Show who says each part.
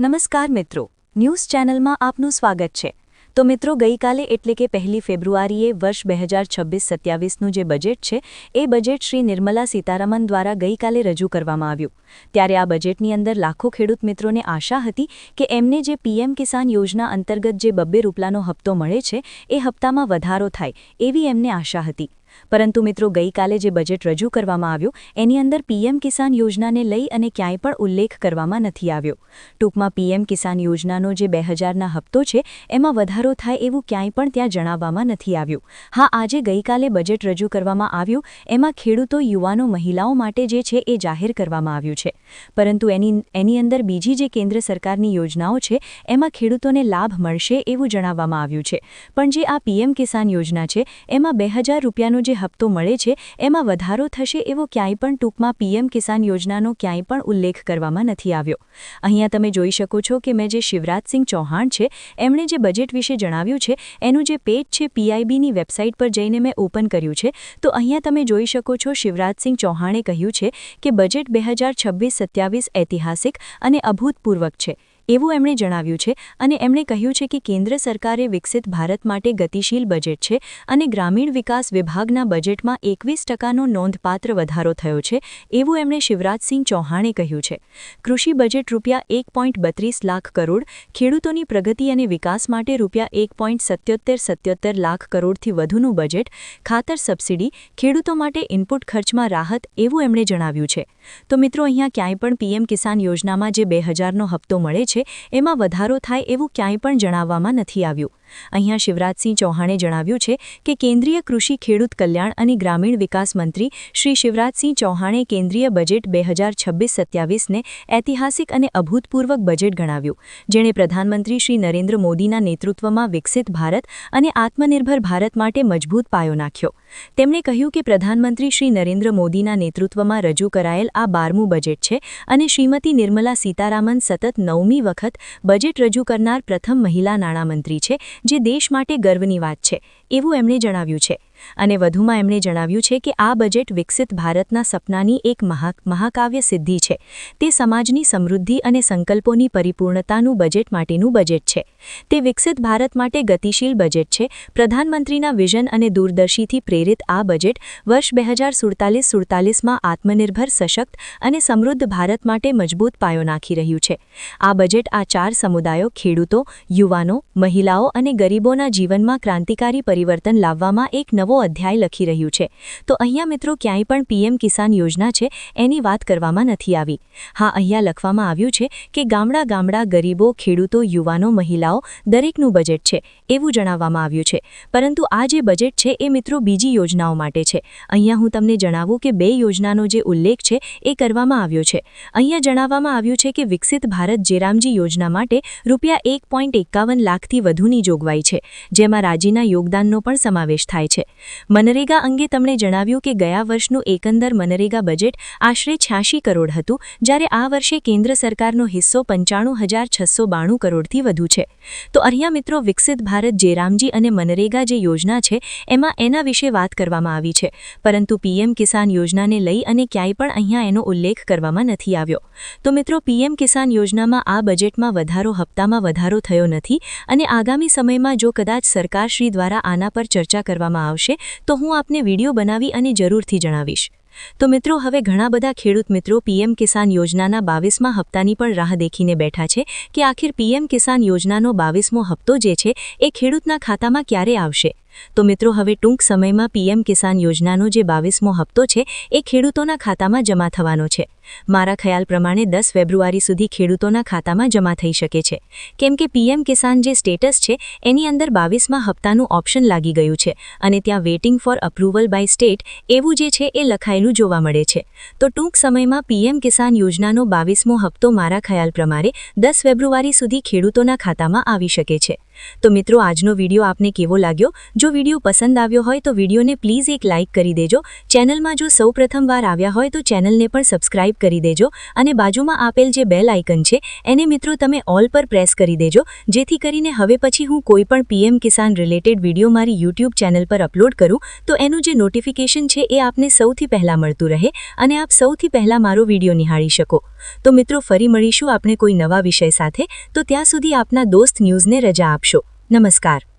Speaker 1: નમસ્કાર મિત્રો, ન્યૂઝ ચેનલમાં આપનું સ્વાગત છે. તો મિત્રો, ગઈકાલે એટલે કે પહેલી ફેબ્રુઆરીએ વર્ષ બે હજાર છવ્વીસ સત્યાવીસનું જે બજેટ છે, એ બજેટ શ્રી નિર્મલા સીતારામન દ્વારા ગઈકાલે રજૂ કરવામાં આવ્યું. ત્યારે આ બજેટની અંદર લાખો ખેડૂત મિત્રોને આશા હતી કે એમને જે પીએમ કિસાન યોજના અંતર્ગત જે બબ્બે રૂપલાનો હપ્તો મળે છે, એ હપ્તામાં વધારો થાય, એવી એમને આશા હતી. પરંતુ મિત્રો, ગઈકાલે જે બજેટ રજૂ કરવામાં આવ્યું, એની અંદર પીએમ કિસાન યોજનાને લઈ અને ક્યાંય પણ ઉલ્લેખ કરવામાં નથી આવ્યો. ટૂંકમાં પીએમ કિસાન યોજનાનો જે બે હજારના હપ્તો છે, એમાં વધારો થાય એવું ક્યાંય પણ ત્યાં જણાવવામાં નથી આવ્યું. હા, આજે ગઈકાલે બજેટ રજૂ કરવામાં આવ્યું, એમાં ખેડૂતો, યુવાનો, મહિલાઓ માટે જે છે એ જાહેર કરવામાં આવ્યું છે. પરંતુ એની એની અંદર બીજી જે કેન્દ્ર સરકારની યોજનાઓ છે, એમાં ખેડૂતોને લાભ મળશે એવું જણાવવામાં આવ્યું છે. પણ જે આ પીએમ કિસાન યોજના છે, એમાં બે હજાર રૂપિયાનો જે હપ્તો મળે છે, એમાં વધારો થશે એવો ક્યાંય પણ ટૂંકમાં પીએમ કિસાન યોજનાનો ક્યાંય પણ ઉલ્લેખ કરવામાં નથી આવ્યો. અહીંયા તમે જોઈ શકો છો કે મેં જે શિવરાજસિંહ ચૌહાણ છે, એમણે જે બજેટ વિશે જણાવ્યું છે, એનું જે પેજ છે પીઆઈબીની વેબસાઇટ પર જઈને મેં ઓપન કર્યું છે. તો અહીંયા તમે જોઈ શકો છો શિવરાજસિંહ ચૌહાણે કહ્યું છે કે બજેટ બે હજાર ઐતિહાસિક અને અભૂતપૂર્વક છે. એવું એમણે જણાવ્યું છે અને એમણે કહ્યું છે કે કેન્દ્ર સરકારે વિકસિત ભારત માટે ગતિશીલ બજેટ છે અને ગ્રામીણ વિકાસ વિભાગના બજેટમાં એકવીસ ટકાનો નોંધપાત્ર વધારો થયો છે, એવું એમણે શિવરાજસિંહ ચૌહાણે કહ્યું છે. કૃષિ બજેટ રૂપિયા એક લાખ કરોડ, ખેડૂતોની પ્રગતિ અને વિકાસ માટે રૂપિયા એક લાખ કરોડથી વધુનું બજેટ, ખાતર સબસિડી, ખેડૂતો માટે ઇનપુટ ખર્ચમાં રાહત, એવું એમણે જણાવ્યું છે. તો મિત્રો, અહીંયા ક્યાંય પણ પીએમ કિસાન યોજનામાં જે બે હજારનો હપ્તો મળે છે એમાં વધારો થાય એવું ક્યાંય પણ જણાવવામાં નથી આવ્યું. અહીંયા શિવરાજસિંહ ચૌહાણે જણાવ્યું છે કે કેન્દ્રીય કૃષિ, ખેડૂત કલ્યાણ અને ગ્રામીણ વિકાસ મંત્રી શ્રી શિવરાજસિંહ ચૌહાણે કેન્દ્રીય બજેટ બે હજાર છવ્વીસ સત્યાવીસને ઐતિહાસિક અને અભૂતપૂર્વક બજેટ ગણાવ્યું. જેણે પ્રધાનમંત્રી શ્રી નરેન્દ્ર મોદીના નેતૃત્વમાં વિકસિત ભારત અને આત્મનિર્ભર ભારત માટે મજબૂત પાયો નાખ્યો. તેમણે કહ્યું કે પ્રધાનમંત્રી શ્રી નરેન્દ્ર મોદીના નેતૃત્વમાં રજૂ કરાયેલ આ બારમું બજેટ છે અને શ્રીમતી નિર્મલા સીતારામન સતત નવમી વખત બજેટ રજૂ કરનાર પ્રથમ મહિલા નાણામંત્રી છે. જે દેશ માટે ગર્વની વાત છે એવું એમણે જણાવ્યું છે. અને વધુમાં એમણે જણાવ્યું છે કે આ બજેટ વિકસિત ભારતના સપનાની એક મહા મહાકાવ્ય સિદ્ધિ છે. તે સમાજની સમૃદ્ધિ અને સંકલ્પોની પરિપૂર્ણતાનું બજેટ માટેનું બજેટ છે. તે વિકસિત ભારત માટે ગતિશીલ બજેટ છે. પ્રધાનમંત્રીના વિઝન અને દૂરદર્શીથી પ્રેરિત આ બજેટ વર્ષ બે હજાર સુડતાલીસ સુડતાલીસમાં આત્મનિર્ભર, સશક્ત અને સમૃદ્ધ ભારત માટે મજબૂત પાયો નાખી રહ્યું છે. આ બજેટ આ ચાર સમુદાયો, ખેડૂતો, યુવાનો, મહિલાઓ અને ગરીબોના જીવનમાં ક્રાંતિકારી પરિવર્તન લાવવામાં એક નવો અધ્યાય લખી રહ્યું છે. તો અહીંયા મિત્રો ક્યાંય પણ પીએમ કિસાન યોજના છે એની વાત કરવામાં નથી આવી. હા, અહીંયા લખવામાં આવ્યું છે કે ગામડા ગામડા ગરીબો, ખેડૂતો, યુવાનો, મહિલાઓ દરેકનું બજેટ છે એવું જણાવવામાં આવ્યું છે. પરંતુ આ જે બજેટ છે એ મિત્રો બીજી યોજનાઓ માટે છે. અહીંયા હું તમને જણાવું કે બે યોજનાનો જે ઉલ્લેખ છે એ કરવામાં આવ્યો છે. અહીંયા જણાવવામાં આવ્યું છે કે વિકસિત ભારત જેરામજી યોજના માટે રૂપિયા એક લાખથી વધુની જોગવાઈ છે, જેમાં રાજીના યોગદાનનો પણ સમાવેશ થાય છે. મનરેગા અંગે તેમણે જણાવ્યું કે ગયા વર્ષનું એકંદર મનરેગા બજેટ આશરે છ્યાસી કરોડ હતું, જ્યારે આ વર્ષે કેન્દ્ર સરકારનો હિસ્સો પંચાણું હજાર છસો બાણું કરોડથી વધુ છે. તો અહીંયા મિત્રો વિકસિત ભારત જેરામજી અને મનરેગા જે યોજના છે, એમાં એના વિશે વાત કરવામાં આવી છે. પરંતુ પીએમ કિસાન યોજનાને લઈ અને ક્યાંય પણ અહીંયા એનો ઉલ્લેખ કરવામાં નથી આવ્યો. તો મિત્રો પીએમ કિસાન યોજનામાં આ બજેટમાં વધારો હપ્તામાં વધારો થયો નથી અને આગામી સમયમાં જો કદાચ સરકારશ્રી દ્વારા આના પર ચર્ચા કરવામાં આવશે તો હું આપને વીડિયો બનાવી અને જરૂરથી જણાવીશ. તો મિત્રો, હવે ઘણા બધા ખેડૂત મિત્રો પીએમ કિસાન યોજનાના બાવીસમાં હપ્તાની પણ રાહ દેખીને બેઠા છે કે આખિર પીએમ કિસાન યોજનાનો બાવીસમો હપ્તો જે છે, એ ખેડૂતના ખાતામાં ક્યારે આવશે? તો મિત્રો, હવે ટૂંક સમયમાં પીએમ કિસાન યોજનાનો જે બાવીસમો હપ્તો છે, એ ખેડૂતોના ખાતામાં જમા થવાનો છે. મારા ખ્યાલ પ્રમાણે દસ ફેબ્રુઆરી સુધી ખેડૂતોના ખાતામાં જમા થઈ શકે છે. કેમ કે પીએમ કિસાન જે સ્ટેટસ છે, એની અંદર બાવીસમાં હપ્તાનું ઓપ્શન લાગી ગયું છે અને ત્યાં waiting for approval by state એવું જે છે, એ લખાયેલું જોવા મળે છે. તો ટૂંક સમયમાં પીએમ કિસાન યોજનાનો બાવીસમો હપ્તો મારા ખ્યાલ પ્રમાણે દસ ફેબ્રુઆરી સુધી ખેડૂતોના ખાતામાં આવી શકે છે. તો મિત્રો, આજનો વીડિયો આપને કેવો લાગ્યો? જો વીડિયો પસંદ આવ્યો હોય તો વિડીયોને પ્લીઝ એક લાઇક કરી દેજો. ચેનલમાં જો સૌ પ્રથમવાર આવ્યા હોય તો ચેનલને પણ સબસ્ક્રાઇબ કરી દેજો અને બાજુમાં આપેલ જે બેલ આઇકન છે, એને મિત્રો તમે ઓલ પર પ્રેસ કરી દેજો. જેથી કરીને હવે પછી હું કોઈપણ પીએમ કિસાન રિલેટેડ વીડિયો મારી યુટ્યુબ ચેનલ પર અપલોડ કરું, તો એનું જે નોટિફિકેશન છે એ આપને સૌથી પહેલાં મળતું રહે અને આપ સૌથી પહેલાં મારો વીડિયો નિહાળી શકો. તો મિત્રો, ફરી મળીશું આપણે કોઈ નવા વિષય સાથે. તો ત્યાં સુધી આપના દોસ્ત ન્યૂઝને રજા આપશો નમસ્કાર.